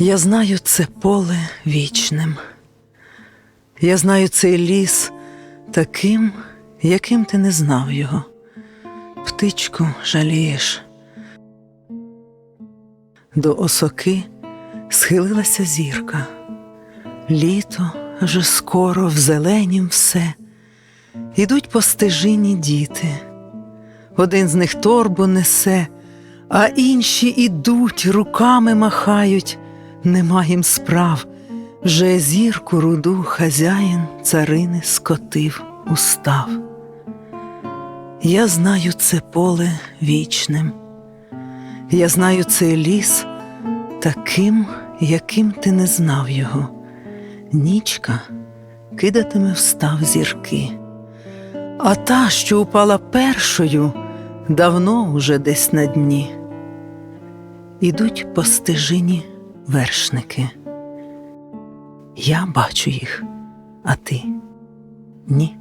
Я знаю це поле вічним. Я знаю цей ліс таким, яким ти не знав його. Птичку жалієш. До осоки схилилася зірка. Літо вже скоро в зеленім все. Ідуть по стежині діти. Один з них торбу несе, а інші ідуть, руками махають, нема їм справ. Вже зірку руду хазяїн царини скотив устав. Я знаю це поле вічним, я знаю цей ліс таким, яким ти не знав його. Нічка кидатиме в став зірки, а та, що упала першою, давно уже десь на дні. Ідуть по стежині вершники. Я бачу їх, а ти ні.